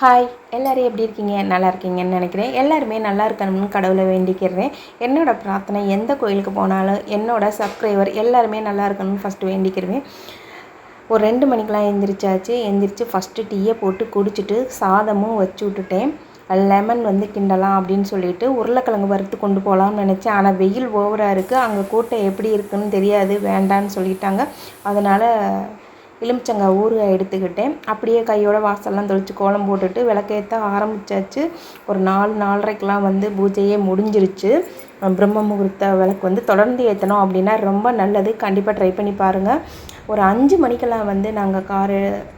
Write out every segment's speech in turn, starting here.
Hi எல்லோரும் எப்படி இருக்கீங்க? நல்லா இருக்கீங்கன்னு நினைக்கிறேன். எல்லாருமே நல்லா இருக்கணும்னு கடவுளை வேண்டிக்கிறேன். என்னோட பிரார்த்தனை எந்த கோயிலுக்கு போனாலும் என்னோடய சப்ஸ்கிரைபர் எல்லாருமே நல்லா இருக்கணும்னு ஃபஸ்ட்டு வேண்டிக்கிறேன். ஒரு ரெண்டு மணிக்கெலாம் எழுந்திரிச்சாச்சு எழுந்திரிச்சு ஃபஸ்ட்டு டீயை போட்டு குடிச்சிட்டு சாதமும் வச்சு விட்டுட்டேன். லெமன் வந்து கிண்டலாம் அப்படின்னு சொல்லிட்டு உருளைக்கிழங்கு வறுத்து கொண்டு போகலாம்னு நினச்சேன். ஆனால் வெயில் ஓவராக இருக்குது அங்கே கூட்டம் எப்படி இருக்குன்னு தெரியாது. வேண்டான்னு சொல்லிட்டாங்க. அதனால் எலுமிச்சங்காய் ஊறுகாய் எடுத்துக்கிட்டேன். அப்படியே கையோட வாசல்லாம் தொளிச்சு கோலம் போட்டுட்டு விளக்கேற்ற ஆரம்பித்தாச்சு ஒரு நாலு நாலரைக்கெலாம் வந்து பூஜையே முடிஞ்சிருச்சு. பிரம்ம முகூர்த்த விளக்கு வந்து தொடர்ந்து ஏற்றணும் அப்படின்னா ரொம்ப நல்லது. கண்டிப்பாக ட்ரை பண்ணி பாருங்கள் ஒரு அஞ்சு மணிக்கெல்லாம் வந்து நாங்கள் கார்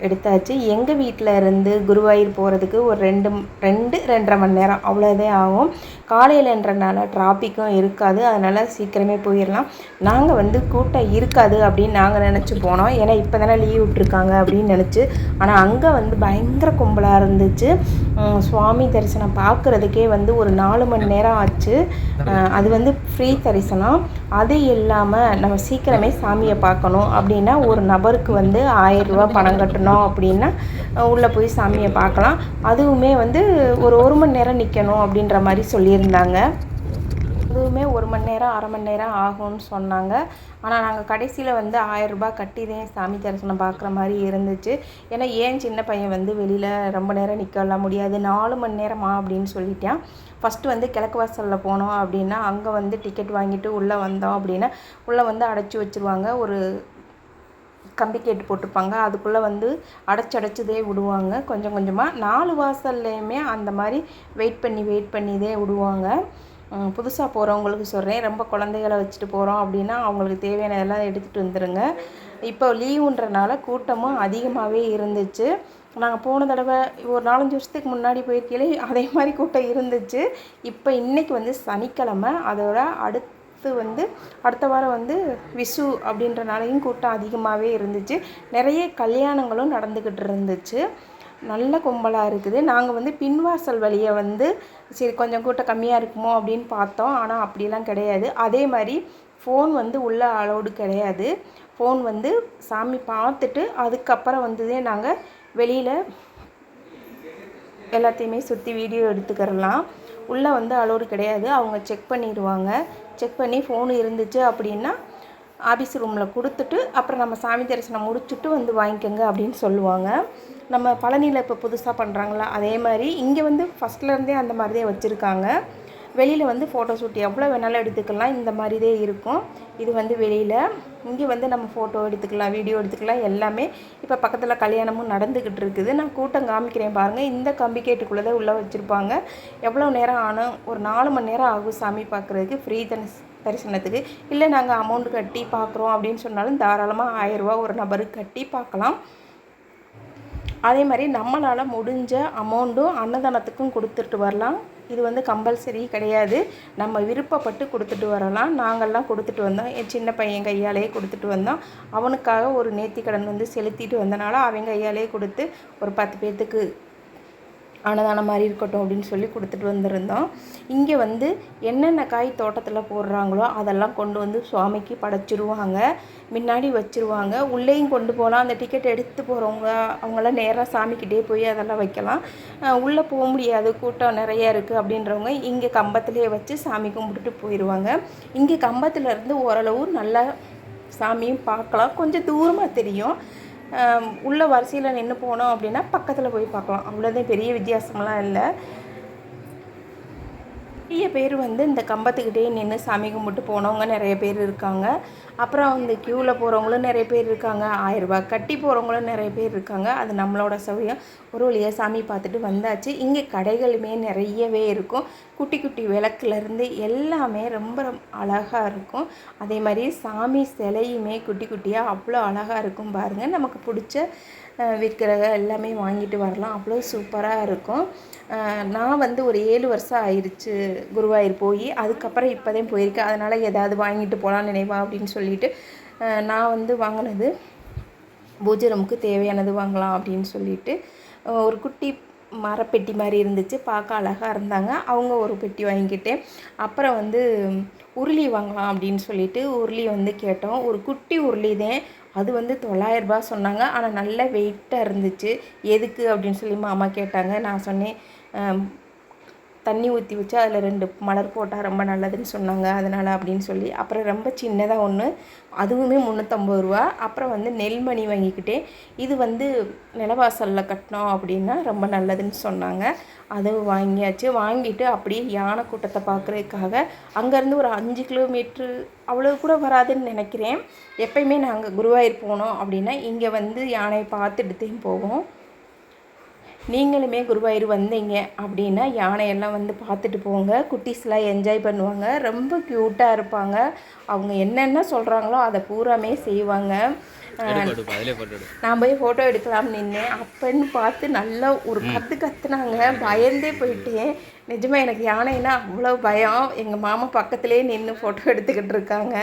எடுத்தாச்சு. எங்கள் வீட்டில் இருந்து குருவாயூர் போகிறதுக்கு ஒரு ரெண்டு ரெண்டு ரெண்டரை மணி நேரம். அவ்வளோதே ஆகும். காலையிலன்றனால டிராஃபிக்கும் இருக்காது. அதனால் சீக்கிரமே போயிடலாம். நாங்கள் வந்து கூட்டம் இருக்காது அப்படின்னு நாங்கள் நினச்சி போனோம். ஏன்னா இப்போ தானே லீவ் விட்ருக்காங்க அப்படின்னு நினச்சி. ஆனால் அங்கே வந்து பயங்கர கும்பலாக இருந்துச்சு. சுவாமி தரிசனம் பார்க்குறதுக்கே வந்து ஒரு நாலு மணி நேரம் ஆச்சு. அது வந்து ஃப்ரீ தரிசனம். அது இல்லாமல் நம்ம சீக்கிரமே சாமியை பார்க்கணும். அப்படின்னா ஒரு நபருக்கு வந்து ஆயிரரூபா பணம் கட்டணும் அப்படின்னா உள்ளே போய் சாமியை பார்க்கலாம். அதுவுமே வந்து ஒரு ஒரு மணி நேரம் நிற்கணும் அப்படின்ற மாதிரி சொல்லியிருந்தாங்க. அதுவுமே ஒரு மணி நேரம் அரை மணி நேரம் ஆகும்னு சொன்னாங்க. ஆனால் நாங்கள் கடைசியில் வந்து ஆயரரூபா கட்டி தான் சாமி தரிசனம் பார்க்குற மாதிரி இருந்துச்சு. ஏன்னா ஏன் சின்ன பையன் வந்து வெளியில் ரொம்ப நேரம் நிற்கலாம் முடியாது நாலு மணி நேரமா அப்படின்னு சொல்லிட்டான். ஃபஸ்ட்டு வந்து கிழக்கு வாசலில் போனோம் அப்படின்னா அங்கே வந்து டிக்கெட் வாங்கிட்டு உள்ளே வந்தோம் அப்படின்னா உள்ளே வந்து அடைச்சி வச்சுருவாங்க. ஒரு கம்பி கேட்டு போட்டிருப்பாங்க. அதுக்குள்ளே வந்து அடைச்சடைச்சதே விடுவாங்க. கொஞ்சம் கொஞ்சமாக நாலு வாசல்லையுமே அந்த மாதிரி வெயிட் பண்ணி வெயிட் பண்ணிதே விடுவாங்க. புதுசாக போகிறவங்களுக்கு சொல்கிறேன் ரொம்ப குழந்தைகளை வச்சுட்டு போகிறோம் அப்படின்னா அவங்களுக்கு தேவையானதெல்லாம் எடுத்துகிட்டு வந்துடுங்க இப்போ லீவுன்றனால கூட்டமும் அதிகமாகவே இருந்துச்சு. நாங்கள் போன தடவை ஒரு நாலஞ்சு வருஷத்துக்கு முன்னாடி போயிருக்கையிலே அதே மாதிரி கூட்டம் இருந்துச்சு. இப்போ இன்றைக்கி வந்து சனிக்கிழமை. அதோட அடுத்த அடுத்து வந்து அடுத்த வாரம் வந்து விசு அப்படின்றனாலையும் கூட்டம் அதிகமாகவே இருந்துச்சு. நிறைய கல்யாணங்களும் நடந்துக்கிட்டு இருந்துச்சு. நல்ல கும்பலாக இருக்குது. நாங்கள் வந்து பின்வாசல் வழியை வந்து சரி கொஞ்சம் கூட்டம் கம்மியாக இருக்குமோ அப்படின்னு பார்த்தோம். ஆனால் அப்படிலாம் கிடையாது. அதே மாதிரி ஃபோன் வந்து உள்ளே அலோடு கிடையாது. ஃபோன் வந்து சாமி பார்த்துட்டு அதுக்கப்புறம் வந்ததே நாங்கள் வெளியில் எல்லாத்தையுமே சுற்றி வீடியோ எடுத்துக்கிறலாம். உள்ளே வந்து அலோடு கிடையாது. அவங்க செக் பண்ணிடுவாங்க செக் பண்ணி ஃபோன் இருந்துச்சு அப்படின்னா ஆஃபீஸ் ரூமில் கொடுத்துட்டு அப்புறம் நம்ம சாமி தரிசனம் முடிச்சுட்டு வந்து வாங்கிக்கோங்க அப்படின்னு சொல்லுவாங்க. நம்ம பழனியில் இப்போ புதுசாக பண்ணுறாங்களா அதே மாதிரி இங்கே வந்து ஃபஸ்ட்லேருந்தே அந்த மாதிரி தான் வச்சுருக்காங்க. வெளியில் வந்து ஃபோட்டோ ஷூட் எவ்வளோ வேணாலும் எடுத்துக்கலாம். இந்த மாதிரி தான் இருக்கும். இது வந்து வெளியில். இங்கே வந்து நம்ம ஃபோட்டோ எடுத்துக்கலாம் வீடியோ எடுத்துக்கலாம் எல்லாமே. இப்போ பக்கத்தில் கல்யாணமும் நடந்துக்கிட்டு இருக்குது. நான் கூட்டம் காமிக்கிறேன் பாருங்கள் இந்த கம்பிகேட்டுக்குள்ளே தான் உள்ளே வச்சுருப்பாங்க. எவ்வளோ நேரம் ஆனால் ஒரு நாலு மணி நேரம் ஆகும் சாமி பார்க்குறதுக்கு ஃப்ரீ தனஸ் தரிசனத்துக்கு இல்லை நாங்கள் அமௌண்ட் கட்டி பார்க்குறோம் அப்படின்னு சொன்னாலும் தாராளமாக ஆயிரரூவா ஒரு நபருக்கு கட்டி பார்க்கலாம். அதே மாதிரி நம்மளால் முடிஞ்ச அமௌண்ட்டும் அன்னதானத்துக்கும் கொடுத்துட்டு வரலாம். இது வந்து கம்பல்சரி கிடையாது. நம்ம விருப்பப்பட்டு கொடுத்துட்டு வரலாம். நாங்கள்லாம் கொடுத்துட்டு வந்தோம். என் சின்ன பையன் கையாலேயே கொடுத்துட்டு வந்தோம். அவனுக்காக ஒரு நேர்த்திக்கடன் வந்து செலுத்திட்டு வந்தனால அவன் கையாலேயே கொடுத்து ஒரு பத்து பேர்த்துக்கு அன்னதானம் மாதிரி இருக்கட்டும் அப்படின்னு சொல்லி கொடுத்துட்டு வந்திருந்தோம். இங்கே வந்து என்னென்ன காய் தோட்டத்தில் போடுறாங்களோ அதெல்லாம் கொண்டு வந்து சுவாமிக்கு படைச்சிருவாங்க. முன்னாடி வச்சுருவாங்க. உள்ளேயும் கொண்டு போகலாம். அந்த டிக்கெட் எடுத்து போகிறவங்க அவங்களாம் நேராக சாமிக்கிட்டே போய் அதெல்லாம் வைக்கலாம். உள்ளே போக முடியாது. கூட்டம் நிறைய இருக்குது அப்படின்றவங்க இங்கே கம்பத்திலேயே வச்சு சாமி கும்பிட்டுட்டு போயிடுவாங்க இங்கே கம்பத்துலேருந்து ஓரளவு நல்லா சாமியும் பார்க்கலாம். கொஞ்சம் தூரமாக தெரியும். உள்ள வரிசையில் நின்று போனோம் அப்படின்னா பக்கத்தில் போய் பார்க்கலாம். அவ்வளோதான் பெரிய வித்தியாசமெல்லாம் இல்லை. நிறைய பேர் வந்து இந்த கம்பத்துக்கிட்டே நின்று சாமி கும்பிட்டு போனவங்க நிறைய பேர் இருக்காங்க. அப்புறம் அந்த க்யூவில் போகிறவங்களும் நிறைய பேர் இருக்காங்க. ஆயிரரூபா கட்டி போகிறவங்களும் நிறைய பேர் இருக்காங்க. அது நம்மளோட சௌரியம். ஒரு வழியாக சாமி பார்த்துட்டு வந்தாச்சு. இங்கே கடைகளுமே நிறையவே இருக்கும். குட்டி குட்டி விளக்குலேருந்து எல்லாமே ரொம்ப அழகாக இருக்கும். அதே மாதிரி சாமி சிலையுமே குட்டி குட்டியாக அவ்வளோ அழகாக இருக்கும் பாருங்கள் நமக்கு பிடிச்ச விற்கிறத எல்லாமே வாங்கிட்டு வரலாம். அவ்வளோ சூப்பராக இருக்கும். நான் வந்து ஒரு ஏழு வருஷம் ஆயிடுச்சு குருவாயூர் போய். அதுக்கப்புறம் இப்போதையும் போயிருக்கேன். அதனால் ஏதாவது வாங்கிட்டு போகலாம் நினைவா அப்படின்னு சொல்லிட்டு நான் வந்து வாங்கினது பூஜை ரூமுக்கு தேவையானது வாங்கலாம் அப்படின்னு சொல்லிட்டு ஒரு குட்டி மரப்பெட்டி மாதிரி இருந்துச்சு. பார்க்க அழகாக இருந்தாங்க. அவங்க ஒரு பெட்டி வாங்கிக்கிட்டேன் அப்புறம் வந்து உருளி வாங்கலாம் அப்படின்னு சொல்லிட்டு உருளி வந்து கேட்டோம். ஒரு குட்டி உருளி தான். அது வந்து தொள்ளாயிரரூபா சொன்னாங்க. ஆனால் நல்ல வெயிட்டாக இருந்துச்சு. எதுக்கு அப்படின்னு சொல்லி மாமா கேட்டாங்க. நான் சொன்னேன் தண்ணி ஊற்றி வச்சு அதில் ரெண்டு மலர் போட்டால் ரொம்ப நல்லதுன்னு சொன்னாங்க. அதனால் அப்படின்னு சொல்லி. அப்புறம் ரொம்ப சின்னதாக ஒன்று அதுவுமே முந்நூற்றம்பது ரூபா. அப்புறம் வந்து நெல்மணி வாங்கிக்கிட்டே. இது வந்து நிலவாசலில் கட்டினோம் அப்படின்னா ரொம்ப நல்லதுன்னு சொன்னாங்க. அதுவும் வாங்கியாச்சு. வாங்கிட்டு அப்படியே யானை கூட்டத்தை பார்க்குறதுக்காக அங்கேருந்து ஒரு அஞ்சு கிலோமீட்ரு அவ்வளோ கூட வராதுன்னு நினைக்கிறேன். எப்பயுமே நாங்கள் குருவாயூர் போனோம் அப்படின்னா இங்கே வந்து யானையை பார்த்துட்டு போவோம். நீங்களுமே குருவாயூர் வந்தீங்க அப்படின்னா யானையெல்லாம் வந்து பார்த்துட்டு போங்க. குட்டீஸ்லாம் என்ஜாய் பண்ணுவாங்க. ரொம்ப க்யூட்டாக இருப்பாங்க. அவங்க என்னென்ன சொல்கிறாங்களோ அதை பூராமே செய்வாங்க. நான் போய் ஃபோட்டோ எடுக்கலாம் நின்னேன். அப்பன்னு பார்த்து நல்லா ஒரு கற்று கத்துனாங்க. பயந்தே போயிட்டேன். நிஜமாக எனக்கு யானைன்னா அவ்வளோ பயம். எங்கள் மாமா பக்கத்துலேயே நின்று ஃபோட்டோ எடுத்துக்கிட்டு இருக்காங்க.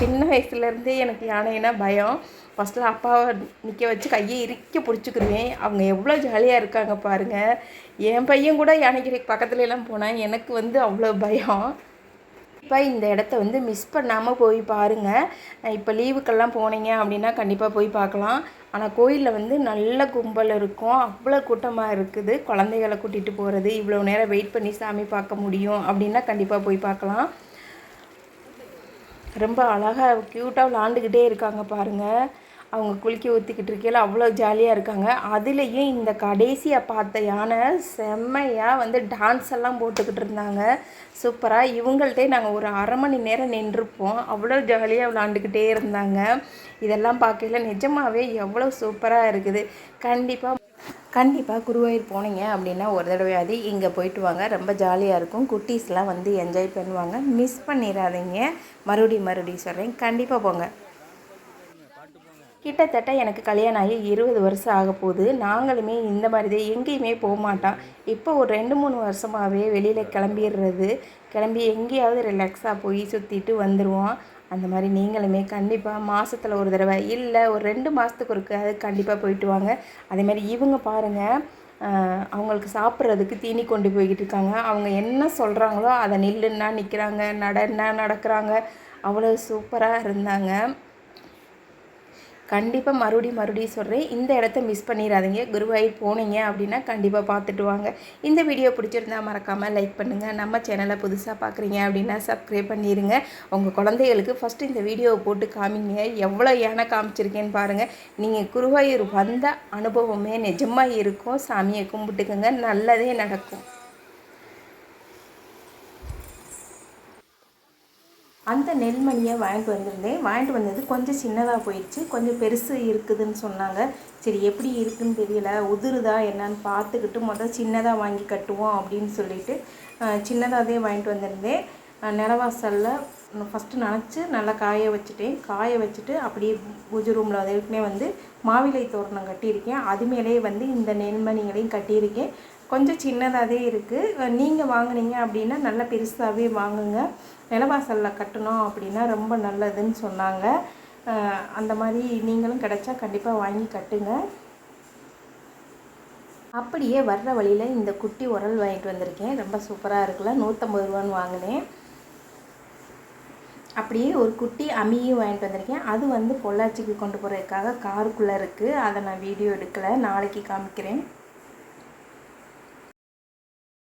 சின்ன வயசுலேருந்தே எனக்கு யானைன்னா பயம். ஃபஸ்ட்டில் அப்பாவை நிற்க வச்சு கையை இறுக்க பிடிச்சிக்கிருவேன். அவங்க எவ்வளோ ஜாலியாக இருக்காங்க பாருங்கள் என் பையன் கூட யானைக்கு பக்கத்துலலாம் போனால் எனக்கு வந்து அவ்வளோ பயம். இப்போ இந்த இடத்த வந்து மிஸ் பண்ணாமல் போய் பாருங்கள் இப்போ லீவுக்கெல்லாம் போனீங்க அப்படின்னா கண்டிப்பாக போய் பார்க்கலாம். ஆனால் கோயிலில் வந்து நல்ல கும்பல் இருக்கும். அவ்வளோ கூட்டமாக இருக்குது. குழந்தைகளை கூட்டிகிட்டு போகிறது இவ்வளோ நேரம் வெயிட் பண்ணி சாமி பார்க்க முடியும் அப்படின்னா கண்டிப்பாக போய் பார்க்கலாம். ரொம்ப அழகாக க்யூட்டாக விளாண்டுக்கிட்டே இருக்காங்க பாருங்கள் அவங்க குளிக்க ஊற்றிக்கிட்டு இருக்கையில் அவ்வளோ ஜாலியாக இருக்காங்க. அதுலேயும் இந்த கடைசியை பார்த்த யானை செம்மையாக வந்து டான்ஸ் எல்லாம் போட்டுக்கிட்டு இருந்தாங்க. சூப்பராக இவங்கள்ட்டே நாங்கள் ஒரு அரை மணி நேரம் நின்றுப்போம். அவ்வளோ ஜாலியாக விளாண்டுக்கிட்டே இருந்தாங்க. இதெல்லாம் பார்க்கையில் நிஜமாகவே எவ்வளோ சூப்பராக இருக்குது. கண்டிப்பாக கண்டிப்பாக குருவாயூர் போனீங்க அப்படின்னா ஒரு தடவையாவது இங்கே போயிட்டு வாங்க. ரொம்ப ஜாலியாக இருக்கும். குட்டீஸ்லாம் வந்து என்ஜாய் பண்ணுவாங்க. மிஸ் பண்ணிடாதீங்க மறுபடியும் மறுபடியும் சொல்கிறேன் கண்டிப்பாக போங்க. கிட்டத்தட்ட எனக்கு கல்யாணம் ஆகி இருபது வருஷம் ஆக போகுது. நாங்களுமே இந்த மாதிரி தான் எங்கேயுமே போக மாட்டோம். இப்போ ஒரு ரெண்டு மூணு வருஷமாகவே வெளியில் கிளம்பிடுறது. கிளம்பி எங்கேயாவது ரிலாக்ஸாக போய் சுற்றிட்டு வந்துடுவோம் அந்த மாதிரி நீங்களுமே கண்டிப்பாக மாதத்தில் ஒரு தடவை இல்லை ஒரு ரெண்டு மாதத்துக்கு ஒருக்காவது கண்டிப்பாக போயிட்டு வாங்க. அதேமாதிரி இவங்க பாருங்கள் அவங்களுக்கு சாப்பிட்றதுக்கு தீனி கொண்டு போய்கிட்டு இருக்காங்க. அவங்க என்ன சொல்கிறாங்களோ அதை நில்லுன்னா நிற்கிறாங்க நடன்னா நடக்கிறாங்க? அவ்வளோ சூப்பராக இருந்தாங்க. கண்டிப்பாக மறுபடியும் மறுபடியும் சொல்கிறேன் இந்த இடத்த மிஸ் பண்ணிடாதீங்க. குருவாயூர் போனீங்க அப்படின்னா கண்டிப்பாக பார்த்துட்டு வாங்க. இந்த வீடியோ பிடிச்சிருந்தா மறக்காமல் லைக் பண்ணுங்கள் நம்ம சேனலை புதுசாக பார்க்குறீங்க அப்படின்னா சப்ஸ்கிரைப் பண்ணிடுங்க உங்கள் குழந்தைகளுக்கு ஃபஸ்ட்டு இந்த வீடியோவை போட்டு காமிங்க. எவ்வளோ யானை காமிச்சிருக்கேன்னு பாருங்கள் நீங்கள் குருவாயூர் வந்த அனுபவமே நிஜமாக இருக்கும். சாமியை கும்பிட்டுக்கோங்க. நல்லதே நடக்கும். அந்த நெல்மணியை வாங்கிட்டு வந்திருந்தேன். வாங்கிட்டு வந்தது கொஞ்சம் சின்னதாக போயிடுச்சு. கொஞ்சம் பெருசு இருக்குதுன்னு சொன்னாங்க. சரி எப்படி இருக்குதுன்னு தெரியல. உதிருதா என்னன்னு பார்த்துக்கிட்டு முதல் சின்னதாக வாங்கி கட்டுவோம் அப்படின்னு சொல்லிட்டு சின்னதாகவே வாங்கிட்டு வந்திருந்தேன். நிலவாசலில் ஃபஸ்ட்டு நினச்சி நல்லா காய வச்சுட்டேன். காய வச்சுட்டு அப்படியே பூஜை ரூமில் அதுக்குனே வந்து மாவிலை தோரணம் கட்டியிருக்கேன். அது மேலேயே வந்து இந்த நெல்மணிகளையும் கட்டியிருக்கேன். கொஞ்சம் சின்னதாகவே இருக்குது நீங்கள் வாங்கினீங்க அப்படின்னா நல்லா பெருசாகவே வாங்குங்க. நிலவாசலில் கட்டணும் அப்படின்னா ரொம்ப நல்லதுன்னு சொன்னாங்க. அந்த மாதிரி நீங்களும் கிடச்சா கண்டிப்பாக வாங்கி கட்டுங்க. அப்படியே வர்ற வழியில் இந்த குட்டி உரல் வாங்கிட்டு வந்திருக்கேன். ரொம்ப சூப்பராக இருக்குல்ல? நூற்றம்பது ரூபான்னு வாங்கினேன். அப்படியே ஒரு குட்டி அம்மியும் வாங்கிட்டு வந்திருக்கேன். அது வந்து பொள்ளாச்சிக்கு கொண்டு போகிறதுக்காக காருக்குள்ளே இருக்குது அதை நான் வீடியோ எடுக்கலை. நாளைக்கு காமிக்கிறேன்.